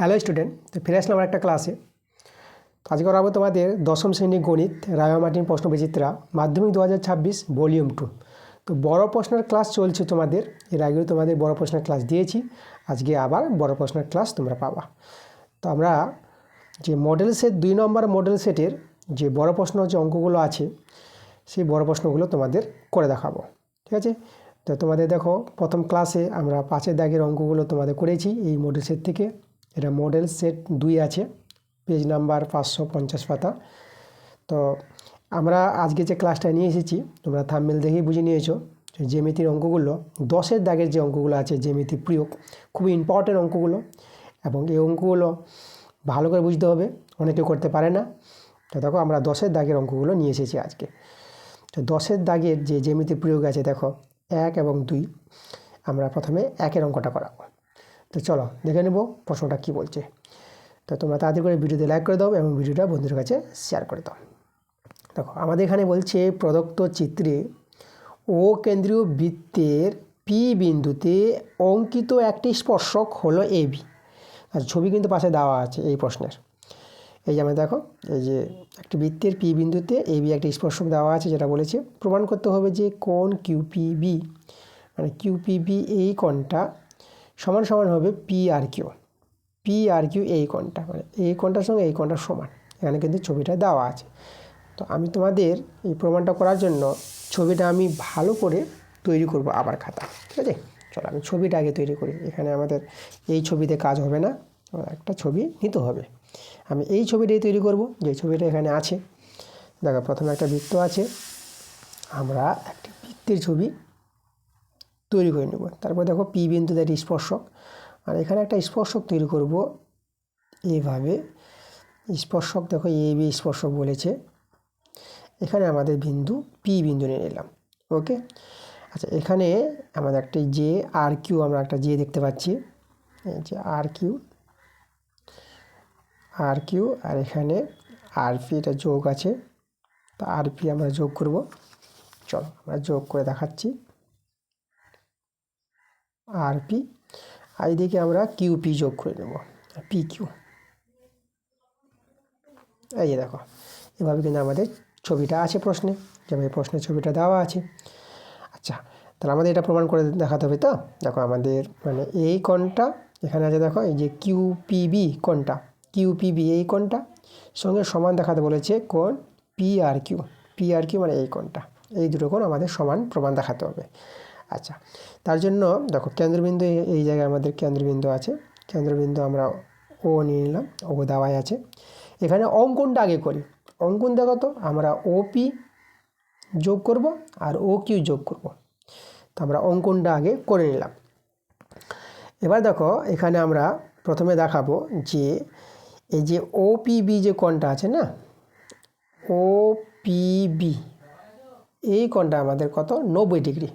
Hello student তো ফিরে আসলাম একটা ক্লাসে তো আজকে করাবো তোমাদের দশম শ্রেণি গণিত, রায় মার্টিন প্রশ্ন বিচিত্রা মাধ্যমিক দু হাজার ছাব্বিশ ভলিউম টু তো বড় প্রশ্নের ক্লাস চলছে তোমাদের, এর আগেও তোমাদের বড় প্রশ্নের ক্লাস দিয়েছি, আজকে আবার বড় প্রশ্নের ক্লাস তোমরা পাবা। তো আমরা যে মডেল সেট দুই নম্বর মডেল সেটের যে বড় প্রশ্ন যে অঙ্কগুলো আছে, সেই বড় প্রশ্নগুলো তোমাদের করে দেখাবো। ঠিক আছে? তো তোমাদের দেখো, প্রথম ক্লাসে আমরা পাঁচের দাগের অঙ্কগুলো তোমাদের করেছি, এই মডেল সেট থেকে। এটা মডেল সেট দুই আছে পেজ নাম্বার পাঁচশো পঞ্চাশ পাতা। তো আমরা আজকে যে ক্লাসটা নিয়ে এসেছি, তোমরা থামমেল দেখেই বুঝে নিয়েছো জ্যামিতির অঙ্কগুলো, দশের দাগের যে অঙ্কগুলো আছে, জ্যামিতি প্রয়োগ খুবই ইম্পর্টেন্ট অঙ্কগুলো এবং এই অঙ্কগুলো ভালো করে বুঝতে হবে, অনেকে করতে পারে না। তো দেখো, আমরা দশের দাগের অঙ্কগুলো নিয়ে এসেছি আজকে। তো দশের দাগের যে জ্যামিতি প্রয়োগ আছে, দেখো, এক এবং দুই, আমরা প্রথমে একের অঙ্কটা করাবো। তো চলো, দেখে নেব প্রশ্নটা কী বলছে। তো তোমরা তাড়াতাড়ি করে ভিডিওতে লাইক করে দাও এবং ভিডিওটা বন্ধুদের কাছে শেয়ার করে দাও। দেখো, আমাদের এখানে বলছে প্রদত্ত চিত্রে ও কেন্দ্রীয় বৃত্তের পি বিন্দুতে অঙ্কিত একটি স্পর্শক হলো বি আর ছবি কিন্তু পাশে দেওয়া আছে এই প্রশ্নের। এই যে আমরা দেখো, এই যে একটি বৃত্তের পি বিন্দুতে এ বি একটি স্পর্শক দেওয়া আছে, যেটা বলেছে, প্রমাণ করতে হবে যে কোন কিউপিবি মানে কিউপিবি এই কোণটা সমান সমান হবে পি আর কিউ পি আর কিউ এই কোণটা মানে এই কোণটার সঙ্গে এই কোণটার সমান। এখানে কিন্তু ছবিটা দেওয়া আছে। তো আমি তোমাদের এই প্রমাণটা করার জন্য ছবিটা আমি ভালো করে তৈরি করব আবার খাতা, ঠিক আছে? চলো, আমি ছবিটা আগে তৈরি করি। এখানে আমাদের এই ছবিতে কাজ হবে না একটা ছবি নিতে হবে। আমি এই ছবিটাই তৈরি করব, যে ছবিটা এখানে আছে। দেখো, প্রথমে একটা বৃত্ত আছে। আমরা একটি বৃত্তের ছবি তৈরি করে নেব। তারপর দেখো পি বিন্দু একটি স্পর্শক। আর এখানে একটা স্পর্শক তৈরি করব এইভাবে স্পর্শক দেখো এ, বি স্পর্শক বলেছে। এখানে আমাদের বিন্দু পি বিন্দু নিয়ে নিলাম। ওকে? আচ্ছা এখানে আমাদের একটা জে আর কিউ আমরা একটা জে দেখতে পাচ্ছি। যে আর কিউ আর কিউ, আর এখানে আর পি এটা যোগ আছে। তা আর পি আমরা যোগ করব। চলো, আমরা যোগ করে দেখাচ্ছি। আর পি। আর এদিকে আমরা কিউ, পি যোগ করে নেব। P, Q. এই যে দেখো, এভাবে কিন্তু আমাদের ছবিটা আছে প্রশ্নে। যেমন এই প্রশ্নের ছবিটা দেওয়া আছে। আচ্ছা তাহলে আমাদের এটা প্রমাণ করে দেখাতে হবে তো? দেখো আমাদের মানে এই কোণটা, এখানে আছে দেখো, এই যে কিউপিবি কোণটা। কিউপিবি এই কোণটা। সঙ্গে সমান দেখাতে বলেছে কোণ পি আর কিউ। পি আর কিউ মানে এই কোণটা। এই দুটো কোণ আমাদের সমান প্রমাণ দেখাতে হবে। আচ্ছা তার জন্য দেখো কেন্দ্রবিন্দু এই- জায়গায় আমাদের কেন্দ্রবিন্দু আছে। কেন্দ্রবিন্দু আমরা ও নিয়ে নিলাম ও দেওয়াই আছে। এখানে অঙ্কনটা আগে করি। অঙ্কন দেখো তো, আমরা ওপি যোগ করব আর ও কিউ যোগ করব। তো আমরা অঙ্কনটা আগে করে নিলাম। এবার দেখো, এখানে আমরা প্রথমে দেখাবো যে এই যে ওপিবি যে কোণটা আছে না ওপিবি এই কোণটা আমাদের কত? নব্বই ডিগ্রি।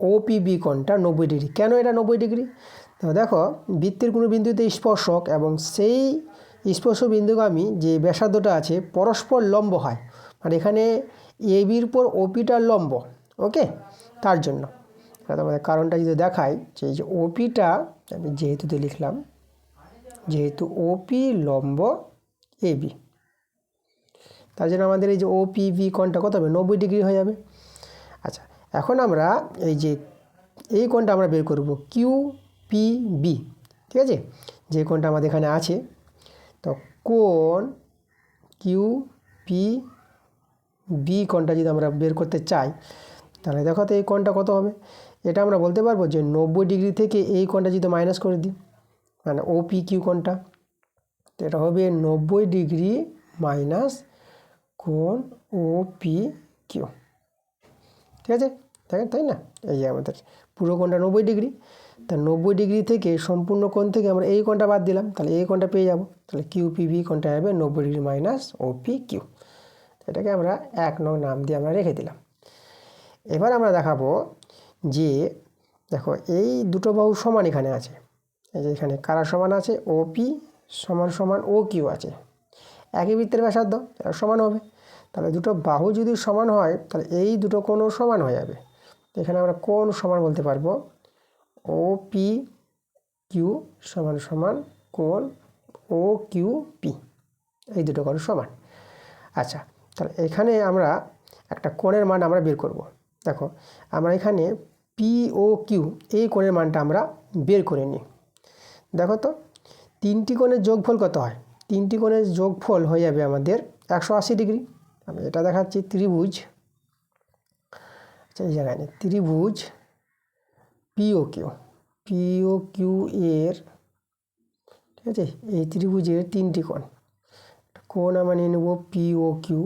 ওপিবি কোণটা নব্বই ডিগ্রি। কেন এটা নব্বই ডিগ্রি? তো দেখো, বৃত্তের কোনো বিন্দুতে স্পর্শক এবং সেই স্পর্শ বিন্দুগামী যে ব্যাসার্ধটা আছে পরস্পর লম্ব হয়। মানে এখানে এবির উপর ওপিটার লম্ব, ওকে? তার জন্য। তোমাদের কারণটা যদি দেখাই, যে যে ওপিটা আমি যেহেতুতে লিখলাম, যেহেতু ওপি লম্ব এবি তার জন্য আমাদের এই যে ওপিভি কোণটা কত হবে? নব্বই ডিগ্রি হয়ে যাবে। এখন আমরা এই যে, এই কোণটা আমরা বের করব কিউ পি বি ঠিক আছে? যে কোণটা আমাদের এখানে আছে, তো কোণ কিউ পি বি কোণটা যদি আমরা বের করতে চাই, তাহলে দেখো তো এই কোণটা কত হবে? এটা আমরা বলতে পারব যে নব্বই ডিগ্রি থেকে এই কোণটা যদি মাইনাস করে দিই মানে ও পি কিউ কোণটা, তো এটা হবে নব্বই ডিগ্রি মাইনাস কোণ ও পি কিউ ঠিক আছে? দেখেন, তাই না? এই যে আমাদের পুরো কোণটা নব্বই ডিগ্রি। তা নব্বই ডিগ্রি থেকে সম্পূর্ণ কোণ থেকে আমরা এই কোণটা বাদ দিলাম, তাহলে এই কোণটা পেয়ে যাব। তাহলে কিউ পি ভি কোণটা হবে নব্বই degree minus O P Q এটাকে আমরা এক নং নাম দিয়ে আমরা রেখে দিলাম। এবার আমরা দেখাবো যে, দেখো, এই দুটো বাহু সমান এখানে আছে। এই যে এখানে কারা সমান আছে? ও পি সমান সমান ও কিউ আছে। একই বৃত্তের ব্যাসার্ধ সমান হবে। তাহলে দুটো বাহু যদি সমান হয়, তাহলে এই দুটো কোণও সমান হয়ে যাবে। এখানে আমরা কোণ সমান বলতে পারব। ও পি কিউ সমান সমান কোণ ও কিউ পি এই দুটো কোণ সমান। আচ্ছা তাহলে এখানে আমরা একটা কোণের মান আমরা বের করব। দেখো, আমরা এখানে পি ও কিউ এই কোণের মানটা আমরা বের করে নিই। দেখো তো, তিনটি কোণের যোগফল কত হয়? তিনটি কোণের যোগফল হয়ে যাবে আমাদের একশো আশি ডিগ্রি। আমি এটা দেখাচ্ছি, ত্রিভুজ। আচ্ছা এই জায়গায় নেই। ত্রিভুজ পিও কিউ পিও কিউ এর, ঠিক আছে? এই ত্রিভুজের তিনটি কোণ। কোণ আমরা নিয়ে নেব পিও কিউ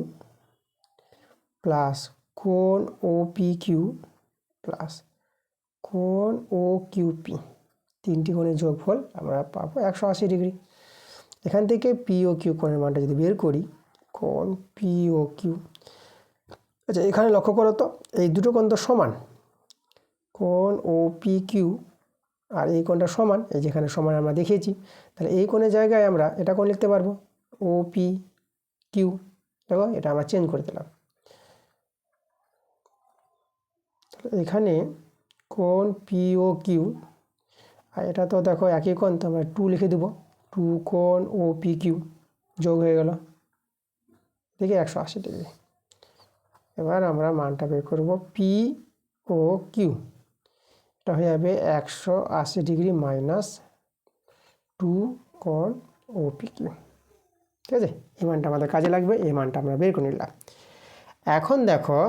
প্লাস কোণ ও পি কিউ প্লাস কোণ ও কিউ পি তিনটি কোণের যোগফল আমরা পাবো একশো আশি ডিগ্রি। এখান থেকে পি ও কিউ কোণের মানটা যদি বের করি কোণ পি ও কিউ আচ্ছা এখানে লক্ষ্য করো তো, এই দুটো কোণ তো সমান। কোণ ও পি কিউ আর এই কোণটা সমান, এই যেখানে সমান আমরা দেখিয়েছি। তাহলে এই কোণের জায়গায় আমরা এটা কোণ লিখতে পারব ও পি কিউ দেখো, এটা আমরা চেঞ্জ করে দিলাম। এখানে কোণ পি ও কিউ আর এটা তো দেখো একই কোণ, তো আমরা টু লিখে দেবো। টু কোণ ও পি কিউ যোগ হয়ে গেল। দেখি একশো আশি ডিগ্রি। এবার আমরা মানটা বের করব পি ও কিউ এটা হয়ে যাবে একশো আশি ডিগ্রি মাইনাস টু কোণ ও পি কিউ ঠিক আছে? এই মানটা আমাদের কাজে লাগবে, এই মানটা আমরা বের করে নিলাম। এখন দেখো,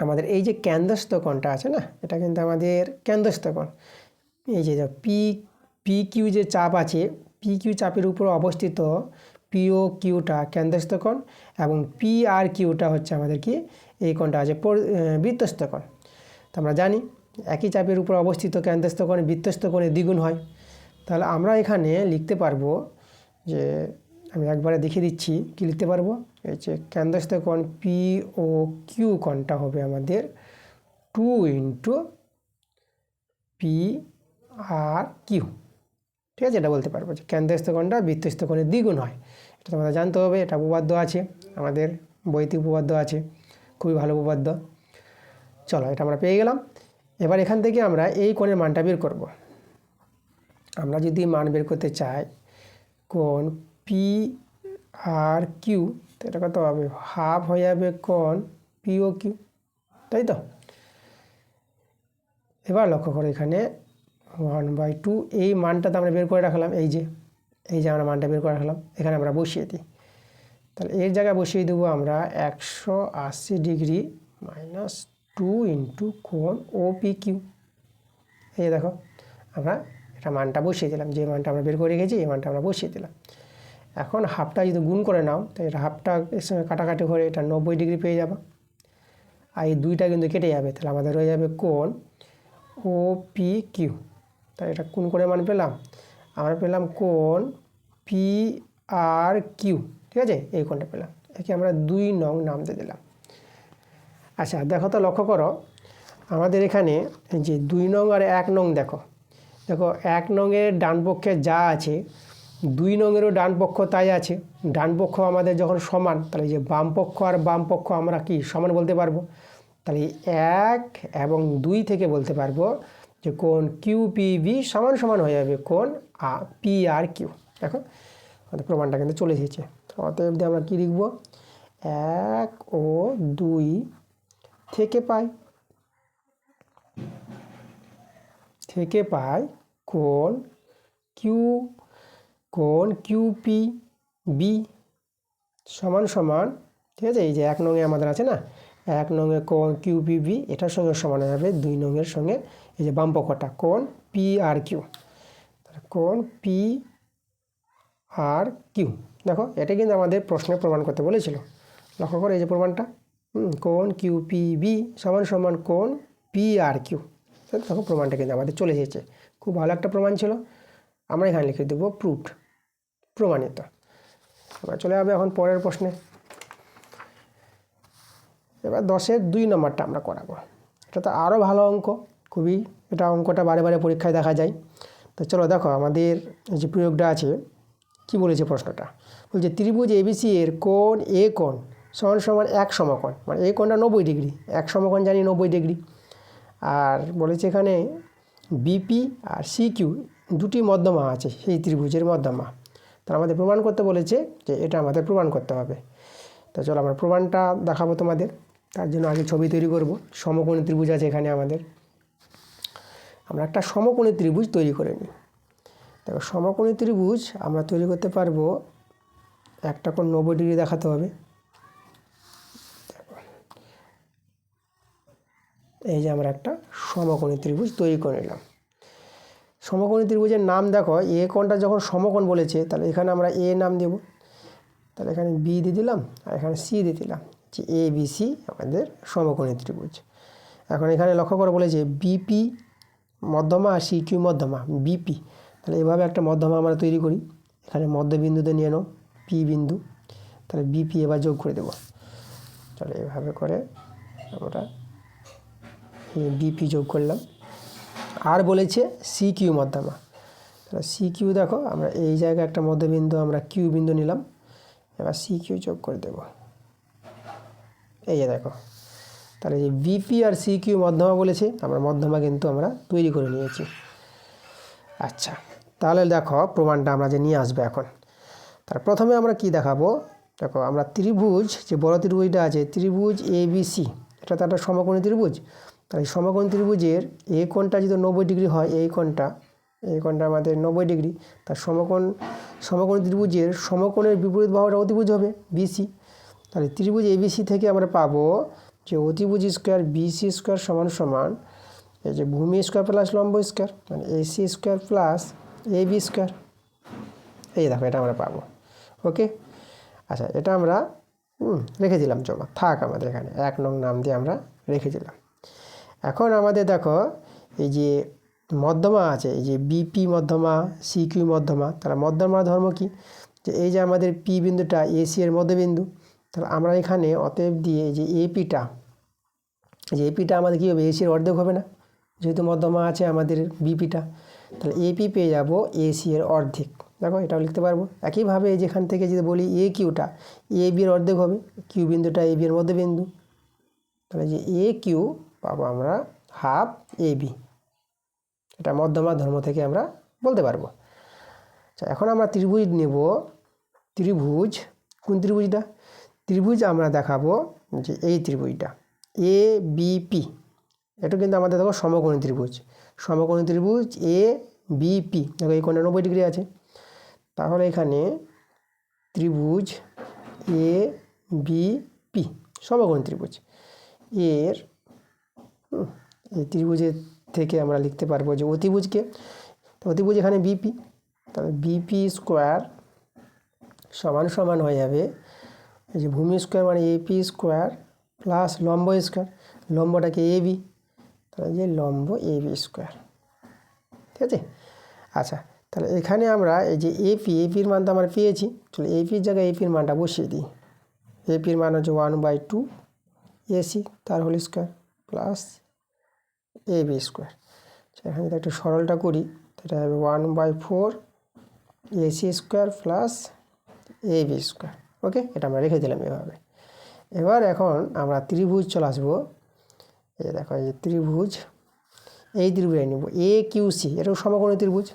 আমাদের এই যে কেন্দ্রস্থ কোণটা আছে না, এটা কিন্তু আমাদের কেন্দ্রস্থ কোণ। এই যে পি পি কিউ যে চাপ আছে পি কিউ চাপের উপর অবস্থিত পিও কিউটা কেন্দ্রস্থ কোণ এবং পি আর কিউটা হচ্ছে আমাদের কি? এই কোণটা আছে বৃত্তস্থ কোণ তো আমরা জানি একই চাপের উপর অবস্থিত কেন্দ্রস্থ কোণে বৃত্তস্থ কোণে দ্বিগুণ হয়। তাহলে আমরা এখানে লিখতে পারব যে, আমি একবারে দেখিয়ে দিচ্ছি, কি লিখতে পারব? এই যে কেন্দ্রস্থ কোণ পি ও কিউ কোণটা হবে আমাদের টু ইন্টু পি আর কিউ ঠিক আছে? এটা বলতে পারব যে কেন্দ্রস্থ কোণটা বৃত্তস্থ কোণে দ্বিগুণ হয়। এটা তোমাদের জানতে হবে, এটা উপপাদ্য আছে, আমাদের বইতে উপপাদ্য আছে, খুবই ভালো উপপাদ্য। চলো, এটা আমরা পেয়ে গেলাম। এবার এখান থেকে আমরা এই কোণের মানটা বের করব। আমরা যদি মান বের করতে চাই, কোণ পি আর কিউ তো এটা কত হবে? হাফ হয়ে যাবে কোণ পি ও কিউ তাই তো? এবার লক্ষ্য করো এখানে ওয়ান বাই টু, এই মানটা তো আমরা বের করে রাখলাম এই যে এই যে আমরা মানটা বের করে রাখলাম, এখানে আমরা বসিয়ে দিই। তাহলে এর জায়গায় বসিয়ে দেবো আমরা একশো আশি ডিগ্রি মাইনাস টু ইন্টু কোন ও পি কিউ। এই দেখো, আমরা এটা মানটা বসিয়ে দিলাম, যে মানটা আমরা বের করে রেখেছি, এই মানটা আমরা বসিয়ে দিলাম। এখন হাফটা যদি গুণ করে নাও তো এটা হাফটা এর সঙ্গে কাটাকাটি করে এটা নব্বই ডিগ্রি পেয়ে যাবে। আর এই দুইটা কিন্তু কেটে যাবে, তাহলে আমাদের হয়ে যাবে কোন ও পি কিউ। তাই এটা কোন করে মান পেলাম? আমরা পেলাম কোন পি আর কিউ ঠিক আছে? এই কোণটা পেলাম। একে আমরা দুই নং নাম দিয়ে দিলাম। আচ্ছা দেখো তো লক্ষ্য করো। আমাদের এখানে যে দুই নং আর এক নং দেখো। দেখো, এক নংয়ের ডান পক্ষে যা আছে, দুই নংয়েরও ডান পক্ষ তাই আছে। ডান পক্ষ আমাদের যখন সমান, তাহলে যে বাম পক্ষ আর বাম পক্ষ আমরা কি সমান বলতে পারব? তাহলে এক এবং দুই থেকে বলতে পারব যে কোন কিউ পি বি সমান সমান হয়ে যাবে কোন আ পি আর কিউ দেখো? আমাদের প্রমাণটা কিন্তু চলে এসেছে। অতএব দিয়ে আমরা কী লিখব? এক ও দুই থেকে পাই থেকে পাই কোন কিউ কোন কিউ পি বি সমান সমান। ঠিক আছে? এই যে এক নঙে আমাদের আছে না? এক নঙে কোন কিউ পি বি এটার সঙ্গে সমান যাবে দুই নঙের সঙ্গে, এই যে বাম পক্ষটা কোন পি আর কিউ। কোন পি আর কিউ। দেখো, এটা কিন্তু আমাদের প্রশ্নে প্রমাণ করতে বলেছিল। লক্ষ্য করে এই যে প্রমাণটা। কোন কিউ পি বি সমান সমান কোন পি আর কিউ। দেখো প্রমাণটা কিন্তু আমাদের চলে এসেছে। খুব ভালো একটা প্রমাণ ছিল। আমরা এখানে লিখে দেবো প্রুফড প্রমাণিত। চলে যাবে এখন পরের প্রশ্নে। এবার দশের দুই নম্বরটা আমরা করাবো। এটা তো আরও ভালো অঙ্ক, খুবই এটা অঙ্কটা বারে বারে পরীক্ষায় দেখা যায়। তো চলো দেখো, আমাদের যে প্রয়োগটা আছে, কি বলেছে প্রশ্নটা? বলছে ত্রিভুজ এবিসি এর কোণ এ কোণ সমান সমান এক সমকোণ মানে এ কোণটা নব্বই ডিগ্রি, এক সমকোণ জানি নব্বই ডিগ্রি। আর বলেছে এখানে বিপি আর সি কিউ দুটি মধ্যমা আছে, সেই ত্রিভুজের মধ্যমা। তার আমাদের প্রমাণ করতে বলেছে যে এটা আমাদের প্রমাণ করতে হবে। তো চলো আমরা প্রমাণটা দেখাবো তোমাদের। তার জন্য আগে ছবি তৈরি করব। সমকোণী ত্রিভুজ আছে এখানে আমাদের। আমরা একটা সমকোণী ত্রিভুজ তৈরি করে নিই। দেখো, সমকোণী ত্রিভুজ আমরা তৈরি করতে পারব, একটা কোণ নব্বই ডিগ্রি দেখাতে হবে। এই যে আমরা একটা সমকোণী ত্রিভুজ তৈরি করে নিলাম। সমকোণী ত্রিভুজের নাম দেখো, এ কোণটা যখন সমকোণ বলেছে, তাহলে এখানে আমরা এ নাম দেব। তাহলে এখানে বি দিয়ে দিলাম, আর এখানে সি দিয়ে দিলাম। যে এ বি সি আমাদের সমকোণী ত্রিভুজ। এখন এখানে লক্ষ্য করে বলেছে বিপি মধ্যমা আর সি কিউ মধ্যমা বিপি তাহলে এভাবে একটা মধ্যমা আমরা তৈরি করি। এখানে মধ্যবিন্দুতে নিয়ে নাও পি বিন্দু। তাহলে বিপি এবার যোগ করে দেবো। তাহলে এভাবে করে আমরা বিপি যোগ করলাম। আর বলেছে সি কিউ মধ্যমা। তাহলে সি কিউ দেখো, আমরা এই জায়গায় একটা মধ্যবিন্দু, আমরা কিউ বিন্দু নিলাম। এবার সি কিউ যোগ করে দেব। এই যে দেখো। তাহলে যে বিপি আর সি কিউ মধ্যমা বলেছে, আমরা মধ্যমা কিন্তু আমরা তৈরি করে নিয়েছি। আচ্ছা তাহলে দেখো প্রমাণটা আমরা যে নিয়ে আসব এখন। তার প্রথমে আমরা কি দেখাবো? দেখো, আমরা ত্রিভুজ, যে বড় ত্রিভুজটা আছে, ত্রিভুজ এ বি সি এটা তো একটা সমকোণী ত্রিভুজ। তাহলে সমকোণ ত্রিভুজের এই কোণটা যদি নব্বই ডিগ্রি হয়, এই কোণটা এই কোণটা আমাদের নব্বই ডিগ্রি, তার সমকোণ সমকোণ ত্রিভুজের সমকোণের বিপরীত বাহুটা অতিভুজ হবে বিসি তাহলে ত্রিভুজ এবিসি থেকে আমরা পাবো যে অতিভুজ স্কোয়ার বিসি স্কোয়ার সমান সমান, এই যে ভূমি স্কোয়ার প্লাস লম্ব স্কোয়ার মানে AC square plus A B square. এই দেখো, এটা আমরা পাবো। ওকে? আচ্ছা এটা আমরা রেখে দিলাম, চলো, থাক আমাদের এখানে। এক নং নাম দিয়ে আমরা রেখে দিলাম। এখন আমাদের দেখো, এই যে মধ্যমা আছে, এই যে বিপি মধ্যমা, সিকিউ মধ্যমা, তাহলে মধ্যমা ধর্ম কি? যে এই যে আমাদের পি বিন্দুটা, এসি এর মধ্যবিন্দু তাহলে আমরা এখানে অতএব দিয়ে যে এপিটা যে এপিটা আমাদের কী হবে? এসির অর্ধেক হবে না? যেহেতু মধ্যমা আছে আমাদের বিপিটা তাহলে এপি পেয়ে যাব এসি এর অর্ধেক। দেখো এটাও লিখতে পারব। একইভাবে যেখান থেকে যদি বলি এ কিউটা এ বি এর অর্ধেক হবে। কিউ বিন্দুটা এ বি মধ্যে বিন্দু। তাহলে যে এ কিউ পাবো আমরা হাফ এ বি এটা মধ্যমা ধর্ম থেকে আমরা বলতে পারব। আচ্ছা এখন আমরা ত্রিভুজ নেব। ত্রিভুজ, কোন ত্রিভুজটা? ত্রিভুজ আমরা দেখাবো যে এই ত্রিভুজটা এ বিপি এটা কিন্তু আমাদের দেখো সমকোণী ত্রিভুজ। সমকোণী ত্রিভুজ এ বিপি দেখো এই কোণে নব্বই ডিগ্রি আছে। তাহলে এখানে ত্রিভুজ এ বিপি সমকোণী ত্রিভুজ। এর এই ত্রিভুজের থেকে আমরা লিখতে পারব যে অতিভুজকে। অতিভুজ এখানে বিপি তাহলে বিপি স্কোয়ার সমান সমান হয়ে যাবে এই যে ভূমি স্কোয়ার মানে এপি স্কোয়ার প্লাস লম্ব স্কোয়ার, লম্বটাকে এ বি তাহলে যে লম্ব এ বি স্কোয়ার। ঠিক আছে? আচ্ছা তাহলে এখানে আমরা এই যে এপি এপির মান তো আমরা পেয়েছি চলো এপির জায়গায় এপির মানটা বসিয়ে দিই। এপির মান হচ্ছে ওয়ান বাই টু এসি তার whole square plus A B square এখানে যদি একটু সরলটা করি সেটা হবে one by four AC square plus A B square okay এটা আমরা রেখে দিলাম এভাবে। এবার এখন আমরা ত্রিভুজ চলে আসব। এই যে দেখো, এই যে ত্রিভুজ, এই ত্রিভুজ নেব। এ কিউ সি এটাও সমকোণী ত্রিভুজ।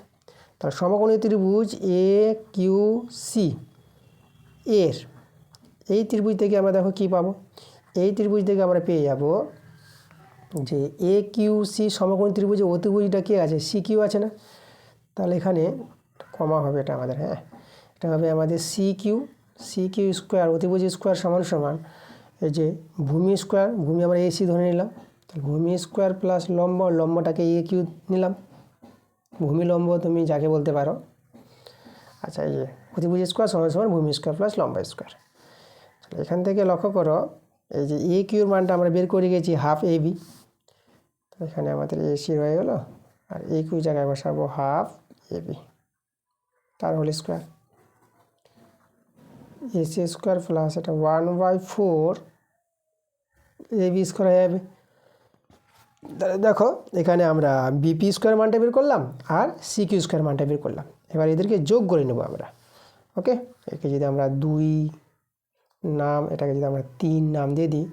তাহলে সমকোণী ত্রিভুজ এ কিউ সি এর। এই ত্রিভুজ থেকে আমরা দেখো কী পাবো? এই ত্রিভুজ থেকে আমরা পেয়ে যাব যে এ কিউ সি সমকোণী ত্রিভুজে অতিভুজটা কে আছে? সি কিউ আছে না? তাহলে এখানে কমা হবে এটা আমাদের হ্যাঁ? এটা হবে আমাদের C Q C Q square অতিভুজ স্কোয়ার সমান সমান। এই যে ভূমি স্কোয়ার ভূমি আমরা এসি ধরে নিলাম। ভূমি স্কোয়ার প্লাস লম্ব, লম্বটাকে এ কিউ নিলাম। ভূমি লম্ব তুমি যাকে বলতে পারো। আচ্ছা এই যে অতিভুজ স্কোয়ার সমান সমান ভূমি স্কোয়ার প্লাস লম্বা স্কোয়ার তাহলে এখান থেকে লক্ষ্য করো, এই যে এ কিউর মানটা আমরা বের করে গেছি হাফ এ বি তো এখানে আমাদের এসি হয়ে গেলো। আর এ কিউ জায়গায় বসাবো হাফ এ বি তার whole square AC square plus এটা one by four A B square হয়ে যাবে তাহলে দেখো, এখানে আমরা বিপি স্কোয়ার মানটা বের করলাম আর সি কিউ স্কোয়ার মানটা বের করলাম। এবার এদেরকে যোগ করে নেব আমরা। ওকে? একে যদি আমরা দুই নাম, এটাকে যদি আমরা তিন নাম দিয়ে দিই,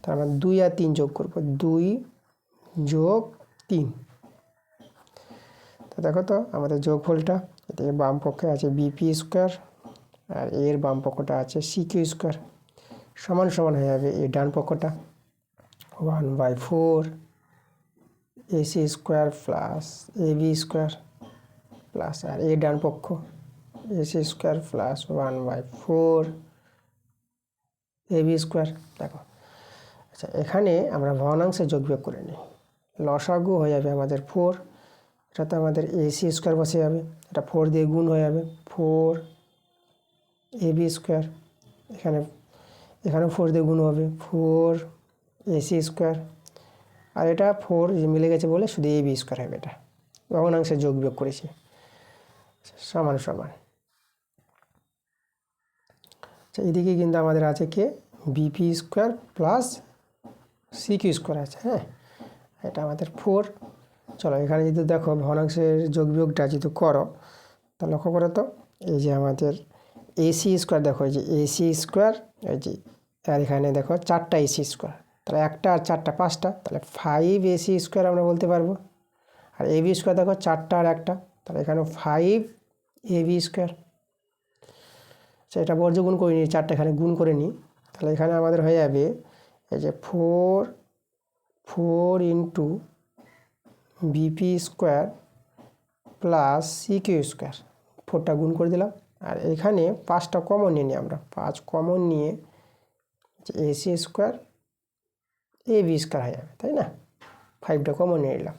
তাহলে আমরা দুই আর তিন যোগ করব। দুই যোগ তিন। তো দেখো তো আমাদের যোগফলটা, এদিকে বাম পক্ষে আছে বিপি স্কোয়ার আর এর বাম পক্ষটা আছে সি কিউ স্কোয়ার সমান সমান হয়ে যাবে এই ডান পক্ষটা। One by four AC square plus A B square plus আর এ ডান পক্ষ। AC square plus one by four A B square দেখো আচ্ছা এখানে আমরা ভগ্নাংশে যোগ বিয়োগ করে নিই। লসাগু হয়ে যাবে আমাদের ফোর এটাতে আমাদের এসি স্কোয়ার বসে যাবে। এটা ফোর দিয়ে গুণ হয়ে যাবে। ফোর এ বি স্কোয়ার এখানে এখানে ফোর দিয়ে গুণ হবে। ফোর এসি স্কোয়ার আর এটা ফোর মিলে গেছে বলে শুধু এ বি স্কোয়ার হবে এটা। ভগ্নাংশে যোগ বিয়োগ করেছি। সমান সমান। আচ্ছা এদিকে কিন্তু আমাদের আছে কে? BP square plus CQ square আছে হ্যাঁ? এটা আমাদের ফোর চলো, এখানে যদি দেখো ভগ্নাংশের যোগ বিয়োগটা যদি করো, তা লক্ষ্য করো তো, এই যে আমাদের এসি স্কোয়ার দেখো, এই যে এসি স্কোয়ার এই যে আর এখানে দেখো চারটা এসি স্কোয়ার তাহলে একটা আর চারটা, পাঁচটা, তাহলে ফাইভ এসি স্কোয়ার আমরা বলতে পারব। আর এবি স্কোয়ার দেখো চারটা আর একটা, তাহলে এখানে ফাইভ এবি স্কোয়ার আচ্ছা এটা বর্জ্য গুণ করে নিই, চারটা এখানে গুণ করে নিই। তাহলে এখানে আমাদের হয়ে যাবে, এই যে four four into BP square plus CQ square ফোরটা গুণ করে দিলাম। আর এখানে পাঁচটা কমন নিয়ে নিই আমরা। পাঁচ কমন নিয়ে A C square A B square হয়ে যাবে, তাই না? ফাইভটা কমন নিয়ে নিলাম।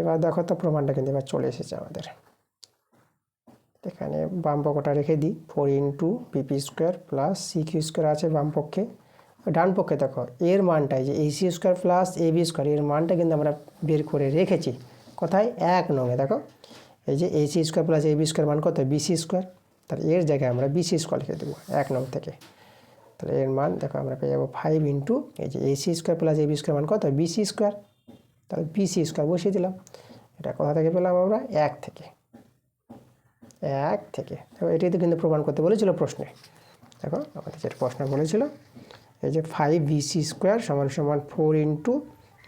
এবার দেখো তো প্রমাণটা কিন্তু এবার চলে এসেছে আমাদের। এখানে বাম পক্ষটা রেখে দিই। Four into BP square plus C Q square আছে বাম পক্ষে। ডান পক্ষে দেখো, এর মানটাই যে AC square plus A B square এর মানটা কিন্তু আমরা বের করে রেখেছি। কোথায়? এক নঙে দেখো। এই যে AC square plus A B square মান কত? BC square. তাহলে এর জায়গায় আমরা বিসি স্কোয়ার লিখে দেবো, এক নং থেকে। তাহলে এর মান, দেখো আমরা পেয়ে যাব ফাইভ ইন্টু এই যে AC square plus A B square মান কত? BC square. তাহলে বিসি স্কোয়ার বসিয়ে দিলাম। এটা কোথা থেকে পেলাম আমরা? এক থেকে। এক থেকে। তো এটাই তো কিন্তু প্রমাণ করতে বলেছিল প্রশ্নে। দেখো, আমাদের যেটা প্রশ্ন বলেছিল, এই যে ফাইভ বিসি স্কোয়ার সমান সমান four into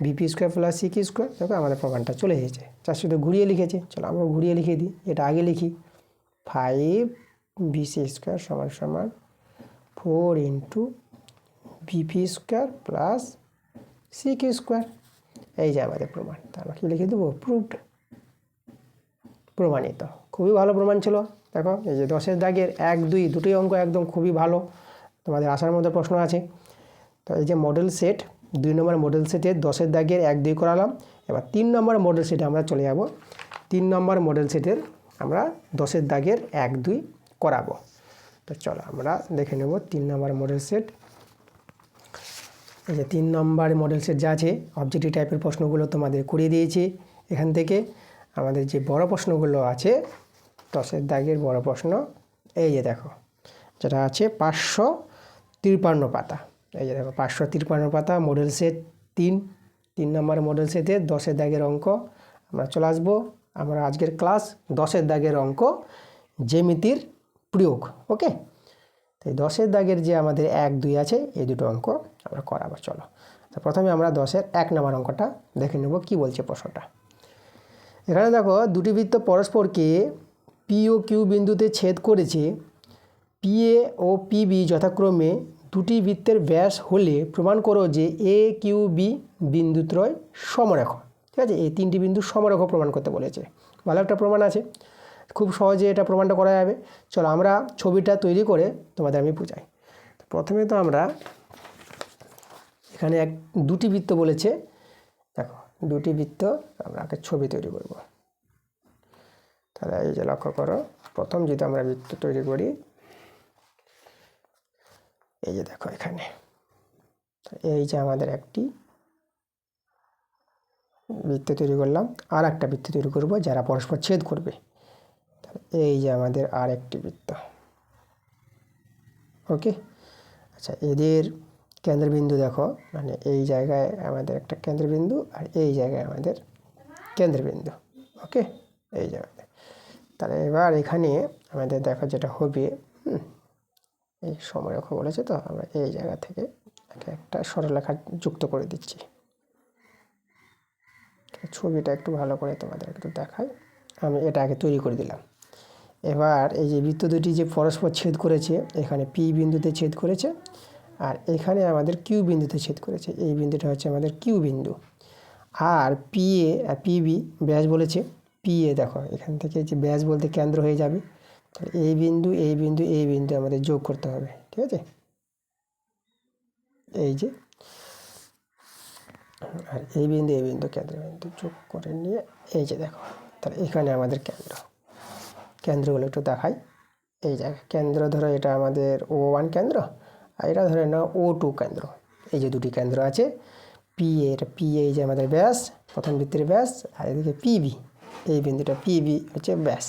BP square plus CQ square দেখো আমাদের প্রমাণটা চলে এসেছে। চার শুধু ঘুরিয়ে লিখেছে। চলো আমরা ঘুরিয়ে লিখে দিই, এটা আগে লিখি। ফাইভ বিসি স্কোয়ার সমান সমান four into BP square plus CQ square এই যে আমাদের প্রমাণ তারপর কি লিখে দেবো? প্রুফড প্রমাণিত। খুবই ভালো প্রমাণ ছিল। দেখো, এই যে দশের দাগের এক, দুই, দুটোই অঙ্ক একদম খুবই ভালো। তোমাদের আসার মধ্যে প্রশ্ন আছে। তো এই যে মডেল সেট দুই নম্বর মডেল সেটে দশের দাগের এক দুই করালাম। এবার তিন নম্বর মডেল সেটে আমরা চলে যাব। তিন নম্বর মডেল সেটের আমরা দশের দাগের এক দুই করাবো। তো চলো আমরা দেখে নেব তিন নম্বর মডেল সেট এই যে তিন নম্বর মডেল সেট যা আছে অবজেক্টিভ টাইপের প্রশ্নগুলো তোমাদের করিয়ে দিয়েছি। এখান থেকে আমাদের যে বড় প্রশ্নগুলো আছে, দশের দাগের বড় প্রশ্ন, এই যে দেখো, যেটা আছে পাঁচশো তিরপান্ন পাতা। এই যে দেখো, পাঁচশো তিরপান্ন পাতা মডেল সেট তিন তিন নম্বর মডেল সেটে দশের দাগের অঙ্ক। আমরা চলে আসব, আমরা আজকের ক্লাস দশের দাগের অঙ্ক, জ্যামিতির প্রয়োগ ওকে তো এই দশের দাগের যে আমাদের এক, দুই আছে, এই দুটো অঙ্ক আমরা করাবো, চলো। তো প্রথমে আমরা দশের এক নম্বর অঙ্কটা দেখে নেব, কি বলছে প্রশ্নটা। এখানে দেখো, দুটি বৃত্ত পরস্পরকে পি ও কিউ বিন্দুতে ছেদ করেছে পিএ ও পিবি যথাক্রমে দুটি বৃত্তের ব্যাস হলে প্রমাণ করো যে এ কিউ বি বিন্দুত্রয় সমরেখ। ঠিক আছে? এই তিনটি বিন্দু সমরেখ প্রমাণ করতে বলেছে। ভালো একটা প্রমাণ আছে। খুব সহজে এটা প্রমাণটা করা যাবে। চলো আমরা ছবিটা তৈরি করে তোমাদের আমি বুঝাই। প্রথমে তো আমরা এখানে এক, দুটি বৃত্ত বলেছে। দেখো, দুটি বৃত্ত আমরা আগে ছবি তৈরি করব। তাহলে এই যে লক্ষ্য করো, প্রথম যদি আমরা বৃত্ত তৈরি করি এই যে দেখো এখানে। এই যে আমাদের একটি বৃত্ত তৈরি করলাম। আর একটা বৃত্ত তৈরি করব যারা পরস্পর ছেদ করবে। এই যে আমাদের আর একটি বৃত্ত। ওকে? আচ্ছা এদের কেন্দ্রবিন্দু দেখো। মানে এই জায়গায় আমাদের একটা কেন্দ্রবিন্দু আর এই জায়গায় আমাদের কেন্দ্রবিন্দু। ওকে? এই জায়গাতে তাহলে এবার এখানে আমাদের দেখো যেটা হবে হুম, এই সময়রেখা বলেছে তো, আমরা এই জায়গা থেকে একে একটা সরলরেখা যুক্ত করে দিচ্ছি। ছবিটা একটু ভালো করে তোমাদের একটু দেখাই। আমি এটা আগে তৈরি করে দিলাম। এবার এই যে বৃত্ত দুটি যে পরস্পর ছেদ করেছে, এখানে পি বিন্দুতে ছেদ করেছে আর এখানে আমাদের কিউ বিন্দুতে ছেদ করেছে। এই বিন্দুটা হচ্ছে আমাদের কিউ বিন্দু। আর পি এ আর পিবি ব্যাস বলেছে। পি এ দেখো, এখান থেকে যে ব্যাস বলতে কেন্দ্র হয়ে যাবে। তাহলে এই বিন্দু এই বিন্দু এই বিন্দু আমাদের যোগ করতে হবে, ঠিক আছে? এই যে, আর এই বিন্দু এই বিন্দু, কেন্দ্র বিন্দু যোগ করে নিয়ে, এই যে দেখো, তাহলে এখানে আমাদের কেন্দ্র। কেন্দ্রগুলো একটু দেখাই। এই জায়গায় কেন্দ্র ধরো এটা আমাদের ও ওয়ান কেন্দ্র, আর এটা ধরে নাও ও টু কেন্দ্র। এই যে দুটি কেন্দ্র আছে পি এ এটা পি এই যে আমাদের ব্যাস, প্রথম বৃত্তের ব্যাস, আর এদিকে পিবি এই বিন্দুটা পিবি হচ্ছে ব্যাস।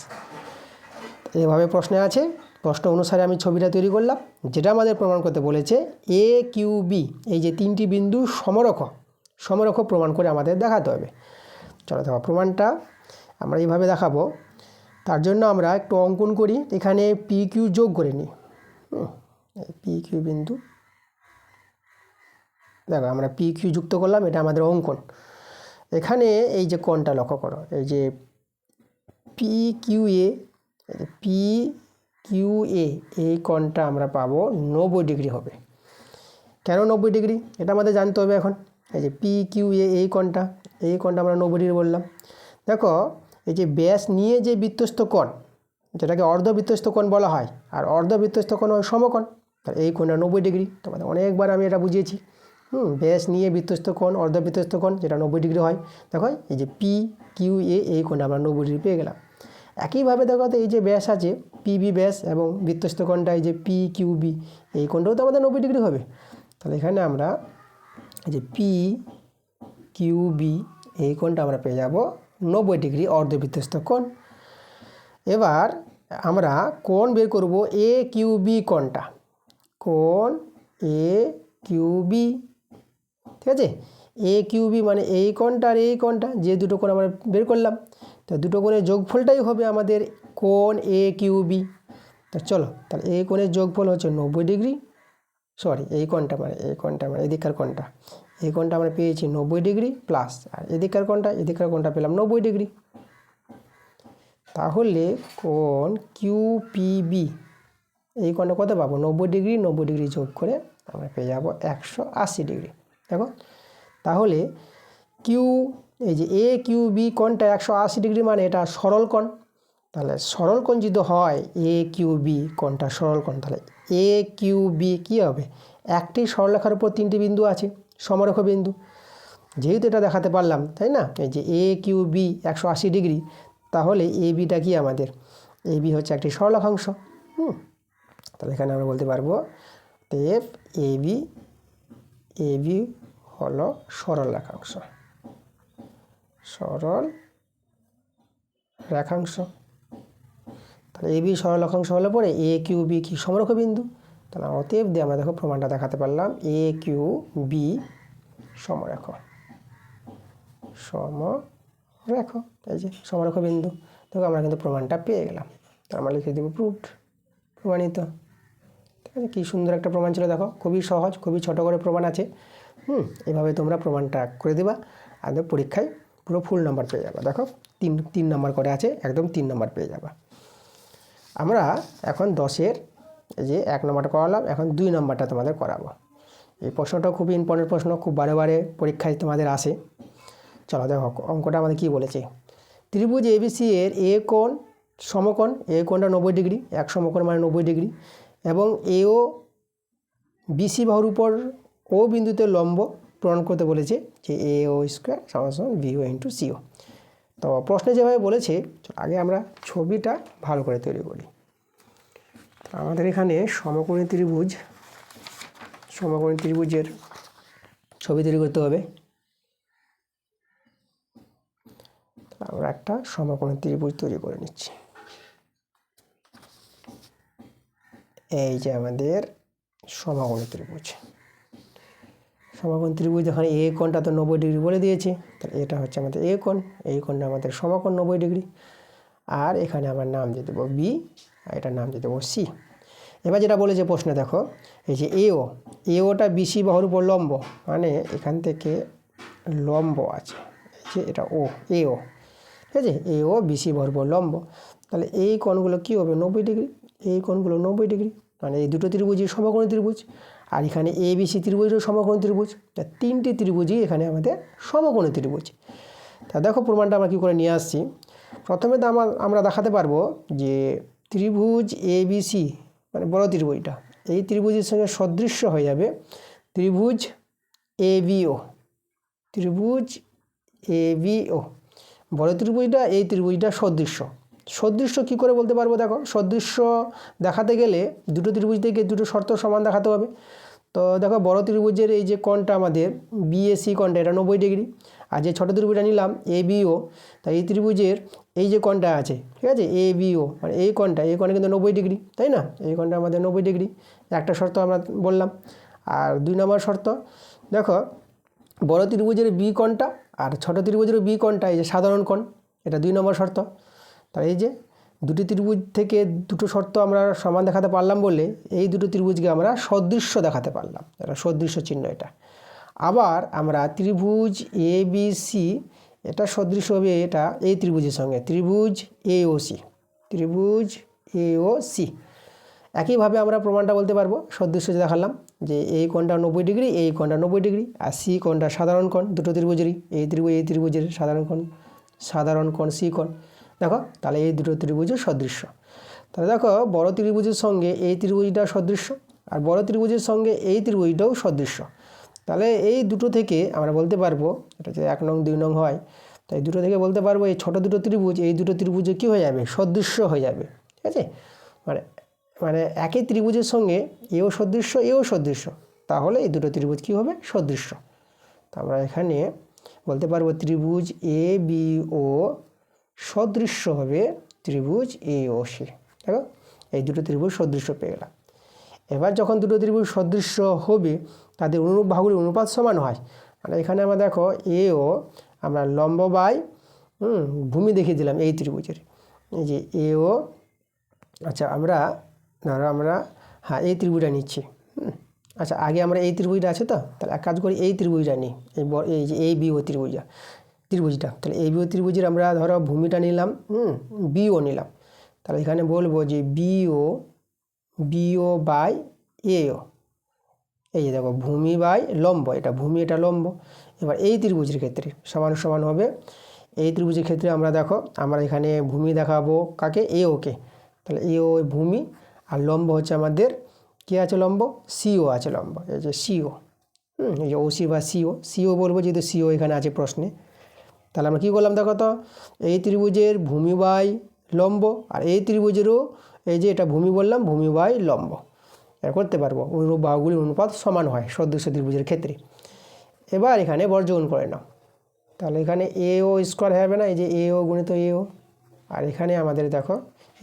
এইভাবে প্রশ্নে আছে। প্রশ্ন অনুসারে আমি ছবিটা তৈরি করলাম। যেটা আমাদের প্রমাণ করতে বলেছে এ কিউ বি এই যে তিনটি বিন্দু সমরক সমরক প্রমাণ করে আমাদের দেখাতে হবে। চলো দেখো প্রমাণটা আমরা এইভাবে দেখাবো। তার জন্য আমরা একটু অঙ্কন করি, এখানে পি কিউ যোগ করে নিই। পি কিউ বিন্দু, দেখো আমরা পি কিউ যুক্ত করলাম, এটা আমাদের অঙ্কন। এখানে এই যে কোণটা লক্ষ্য করো, এই যে পি কিউ এ পি কিউ এ এই কোণটা আমরা পাবো নব্বই ডিগ্রি হবে। কেন নব্বই ডিগ্রি? এটা আমাদের জানতে হবে এখন। এই যে পি কিউ এ এই কোণটা এই কোণটা আমরা নব্বই ডিগ্রি বললাম। দেখো, এই যে ব্যাস নিয়ে যে বৃত্তস্থ কোণ, যেটাকে অর্ধবৃত্তস্থ কোণ বলা হয়, আর অর্ধবৃত্তস্থ কোণ হয় সমকোণ, তাহলে এই কোণটা নব্বই ডিগ্রি। তোমাদের অনেকবার আমি এটা বুঝিয়েছি। হুম, ব্যাস নিয়ে বৃত্তস্থ কোণ অর্ধবৃত্তস্থ কোণ, যেটা নব্বই ডিগ্রি হয়। দেখো, এই যে পি কিউ এ এই কোণটা আমরা নব্বই ডিগ্রি পেয়ে গেলাম। একইভাবে দেখো তো এই যে ব্যাস আছে পিবি ব্যাস এবং বৃত্তস্থ কোণটা এই যে পি কিউ বি এই কোণটাও তো আমাদের নব্বই ডিগ্রি হবে। তাহলে এখানে আমরা এই যে পি কিউ বি এই কোণটা আমরা পেয়ে যাব নব্বই ডিগ্রি অর্ধবৃত্তস্থ কোণ। এবার আমরা কোণ বের করব এ কিউ বি কোণটা। কোণ এ কিউ বি ঠিক আছে? এ কিউ বি মানে এই কোণটা আর এই কোণটা, যে দুটো কোণ আমরা বের করলাম। তো দুটো কোণের যোগফলটাই হবে আমাদের কোণ এ কিউ বি তো চলো, তাহলে এই কোণের যোগফল হচ্ছে নব্বই ডিগ্রি। সরি এই কোণটা মানে এই কোণটা মানে এদিককার কোণটা। এই কোণটা আমরা পেয়েছি নব্বই ডিগ্রি প্লাস আর এদিককার কোণটা এদিককার কোণটা পেলাম নব্বই ডিগ্রি। তাহলে কোণ কিউ পি বি এই কোণটা কত পাবো? নব্বই ডিগ্রি নব্বই ডিগ্রি যোগ করে আমরা পেয়ে যাব একশো আশি ডিগ্রি। দেখো, তাহলে কিউ এই যে এ কিউ বি কোণটা একশো আশি ডিগ্রি মানে এটা সরল কোণ। তাহলে সরল কোণ যদি হয় এ কিউ বি কোণটা সরল কোণ, তাহলে এ কিউ বি কী হবে? একটি সরলরেখার উপর তিনটি বিন্দু আছে, সমরেখ বিন্দু। যেহেতু এটা দেখাতে পারলাম, তাই না? এই যে এ কিউ বি একশো আশি ডিগ্রি, তাহলে এ বিটা কি আমাদের? এ বি হচ্ছে একটি সরলরেখাংশ, হুম? তাহলে এখানে আমরা বলতে পারব F A B A B হলো সরল রেখাংশ সরল রেখাংশ। তাহলে এ বি সরল রেখাংশ হলে পরে এ কিউ বি কি সমরক্ষ বিন্দু? তাহলে অতএব দিয়ে আমরা দেখো প্রমাণটা দেখাতে পারলাম। এ কিউ বি সমরেখ। সমরেখ, এই যে সমরেখ বিন্দু। দেখো আমরা কিন্তু প্রমাণটা পেয়ে গেলাম। তার আমরা লিখে দেবো প্রুফড প্রমাণিত। ঠিক আছে, কী সুন্দর একটা প্রমাণ ছিল দেখো। খুবই সহজ, খুবই ছোটো করে প্রমাণ আছে। হুম, এভাবে তোমরা প্রমাণটা করে দেবা। আর পরীক্ষায় পুরো ফুল নাম্বার পেয়ে যাবে। দেখো, তিন তিন নাম্বার করে আছে, একদম তিন নাম্বার পেয়ে যাবা। আমরা এখন দশের যে এক নম্বরটা করালাম, এখন দুই নম্বরটা তোমাদের করাবো। এই প্রশ্নটা খুবই ইম্পর্টেন্ট প্রশ্ন, খুব বারে বারে পরীক্ষায় তোমাদের আসে। চলো দেখো, অঙ্কটা আমাদের কী বলেছে? ত্রিভুজ এবিসি এর এ কোণ সমকোণ এ কোণটা নব্বই ডিগ্রি, এক সমকোণ মানে নব্বই ডিগ্রি, এবং এও বিসি বাহুর উপর ও বিন্দুতে লম্ব প্রমাণ করতে বলেছে যে এ ও স্কোয়ার সমান সমান ভিও ইন্টু সিও তো প্রশ্নে যেভাবে বলেছে আগে আমরা ছবিটা ভালো করে তৈরি করি। আমাদের এখানে সমকোণী ত্রিভুজ, সমকোণী ত্রিভুজের ছবি তৈরি করতে হবে। আমরা একটা সমকোণী ত্রিভুজ তৈরি করে নিচ্ছি। এই যে আমাদের সমকোণী ত্রিভুজ। সমকোণ ত্রিভুজ এখানে এ কোণটা তো নব্বই ডিগ্রি বলে দিয়েছে, তাহলে এটা হচ্ছে আমাদের এ কোণ, এই কোণটা আমাদের সমকোণ নব্বই ডিগ্রি। আর এখানে আমার নাম দিয়ে দেবো বি, আর এটার নাম দিয়ে দেবো সি। এবার যেটা বলেছে প্রশ্নে দেখো, এই যে এও এওটা বিসি বাহুর উপর লম্ব মানে এখান থেকে লম্ব আছে। এই যে এটা ও এও ঠিক আছে? এ ও বিসি বর্গ লম্ব। তাহলে এই কোণগুলো কী হবে? নব্বই ডিগ্রি। এই কোণগুলো নব্বই ডিগ্রি। মানে এই দুটো ত্রিভুজই সমকোণী ত্রিভুজ। আর এখানে এ বিসি ত্রিভুজও সমকোণী ত্রিভুজ। তা তিনটি ত্রিভুজই এখানে আমাদের সমকোণী ত্রিভুজ। তা দেখো প্রমাণটা আমরা কী করে নিয়ে আসছি। প্রথমে তো আমার আমরা দেখাতে পারব যে ত্রিভুজ এ বিসি মানে বড় ত্রিভুজটা, এই ত্রিভুজের সঙ্গে সদৃশ্য হয়ে যাবে ত্রিভুজ এ বিও ত্রিভুজ এ বিও বড় ত্রিভুজটা, এই ত্রিভুজটা সদৃশ্য। সদৃশ্য কী করে বলতে পারব দেখো? সদৃশ্য দেখাতে গেলে দুটো ত্রিভুজ থেকে দুটো শর্ত সমান দেখাতে হবে। তো দেখো বড় ত্রিভুজের এই যে কোণটা আমাদের বিএসি কোণটা, এটা নব্বই ডিগ্রি। আর যে ছোটো ত্রিভুজটা নিলাম এ বিও তাই এই ত্রিভুজের এই যে কোণটা আছে, ঠিক আছে? এ বিও মানে এই কোণটা এই কোণটা কিন্তু নব্বই ডিগ্রি, তাই না? এই কোণটা আমাদের নব্বই ডিগ্রি, একটা শর্ত আমরা বললাম। আর দুই নম্বর শর্ত, দেখো, বড় ত্রিভুজের বি কোণটা আর ছোট ত্রিভুজের বি কোণটা, এই যে সাধারণ কোণ, এটা দুই নম্বর শর্ত। তাই এই যে দুটি ত্রিভুজ থেকে দুটো শর্ত আমরা সমান দেখাতে পারলাম বলে এই দুটো ত্রিভুজকে আমরা সদৃশ্য দেখাতে পারলাম। এটা সদৃশ্য চিহ্ন এটা। আবার আমরা ত্রিভুজ এ বি সি এটা সদৃশ্য হবে এটা এই ত্রিভুজের সঙ্গে। ত্রিভুজ এ ও সি ত্রিভুজ এ ও সি একইভাবে আমরা প্রমাণটা বলতে পারব। সদৃশ্য দেখালাম যে এই কোণটা নব্বই ডিগ্রি এই কোণটা নব্বই ডিগ্রি, আর সি কোণটা সাধারণ কোণ, দুটো ত্রিভুজেরই। এই ত্রিভুজ, এই ত্রিভুজের সাধারণ কোণ সাধারণ কোণ সি কোণ। দেখো, তাহলে এই দুটো ত্রিভুজের সদৃশ্য। তাহলে দেখো, বড় ত্রিভুজের সঙ্গে এই ত্রিভুজটা সদৃশ্য, আর বড় ত্রিভুজের সঙ্গে এই ত্রিভুজটাও সদৃশ্য। তাহলে এই দুটো থেকে আমরা বলতে পারব, এটা যে এক নং, দুই নং হয় তাই দুটো থেকে বলতে পারব, এই ছোটো দুটো ত্রিভুজ, এই দুটো ত্রিভুজে কী হয়ে যাবে? সদৃশ্য হয়ে যাবে, ঠিক আছে? মানে মানে একই ত্রিভুজের সঙ্গে এও সদৃশ্য এও সদৃশ্য। তাহলে এই দুটো ত্রিভুজ কী হবে? সদৃশ্য। তো আমরা এখানে বলতে পারব ত্রিভুজ এ বি ও সদৃশ্য হবে ত্রিভুজ এ ও সি দেখো, এই দুটো ত্রিভুজ সদৃশ্য পেয়ে গেলাম। এবার যখন দুটো ত্রিভুজ সদৃশ্য হবে, তাদের অনুরূপ বাহুগুলির অনুপাত সমান হয়। মানে এখানে আমরা দেখো এ ও আমরা লম্ব বাই ভূমি দেখিয়ে দিলাম এই ত্রিভুজের। এই যে এ ও আচ্ছা আমরা, ধরো আমরা হ্যাঁ এই ত্রিভুজটা নিচ্ছি আচ্ছা আগে আমরা এই ত্রিভুজটা আছে তো? তাহলে এক কাজ করি, এই ত্রিভুজটা নিই। এই ব- এই যে এই বিও ত্রিভুজটা। ত্রিভুজটা। তাহলে এই বিও ত্রিভুজের আমরা ধরো ভূমিটা নিলাম, হুম, বিও নিলাম। তাহলে এখানে বলব যে বিও বিও বাই এও। এই যে দেখো, ভূমি বাই লম্ব, এটা ভূমি, এটা লম্ব। এবার এই ত্রিভুজের ক্ষেত্রে সমান সমান হবে। এই ত্রিভুজের ক্ষেত্রে আমরা দেখো, আমরা এখানে ভূমি দেখাবো কাকে? এ ওকে তাহলে এ ও ভূমি, আর লম্ব হচ্ছে আমাদের কে আছে লম্ব? সিও আছে লম্ব, এই যে সিও। হুম, এই যে ওসি বা সিও। সিও বলব যেহেতু সিও এখানে আছে প্রশ্নে। তাহলে আমরা কী করলাম দেখো তো? এই ত্রিভুজের ভূমি বাই লম্ব আর এই ত্রিভুজেরও এই যে এটা ভূমি বললাম, ভূমি বাই লম্ব। এটা করতে পারব, অনুরূপ বাহুগুলির অনুপাত সমান হয় সদৃশ্য ত্রিভুজের ক্ষেত্রে। এবার এখানে বর্জগুণ করে নাও। তাহলে এখানে এ ও স্কোয়ার হবে না, এই যে এ ও গুণিত এ ও। আর এখানে আমাদের দেখো,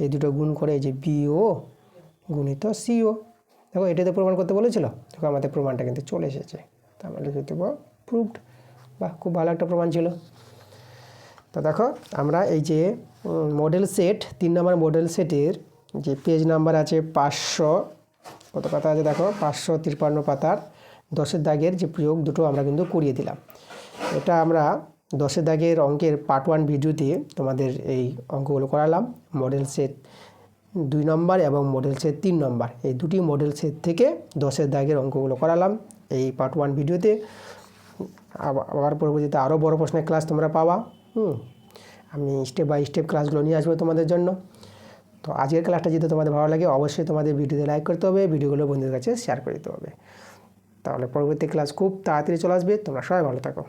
এই দুটো গুণ করে এই যে বি ও গুণিত সিও দেখো, এটাতে প্রমাণ করতে বলেছিল? দেখো আমাদের প্রমাণটা কিন্তু চলে এসেছে। তা আমরা প্রুভড বাহ, খুব ভালো একটা প্রমাণ ছিল। তো দেখো, আমরা এই যে মডেল সেট তিন নম্বর মডেল সেটের যে পেজ নাম্বার আছে পাঁচশো, কত পাতা আছে দেখো? পাঁচশো তিপ্পান্ন পাতার দশের দাগের যে প্রয়োগ, দুটো আমরা কিন্তু করিয়ে দিলাম। এটা আমরা দশের দাগের অঙ্কের পার্ট ওয়ান ভিডিওতে তোমাদের এই অঙ্কগুলো করালাম। মডেল সেট দুই নম্বর এবং মডেল সেট তিন নম্বর। এই দুটি মডেল সেট থেকে দশের দাগের অঙ্কগুলো করালাম এই পার্ট ওয়ান ভিডিওতে। আবার পরবর্তীতে আরও বড় প্রশ্নের ক্লাস তোমরা পাবা। হুম, আমি স্টেপ বাই স্টেপ ক্লাসগুলো নিয়ে আসব তোমাদের জন্য। তো আজকের ক্লাসটা যদি তোমাদের ভালো লাগে, অবশ্যই তোমাদের ভিডিওতে লাইক করতে হবে, ভিডিওগুলো বন্ধুদের কাছে শেয়ার করে দিতে হবে। তাহলে পরবর্তী ক্লাস খুব তাড়াতাড়ি চলে আসবে, তোমরা সবাই ভালো থাকো।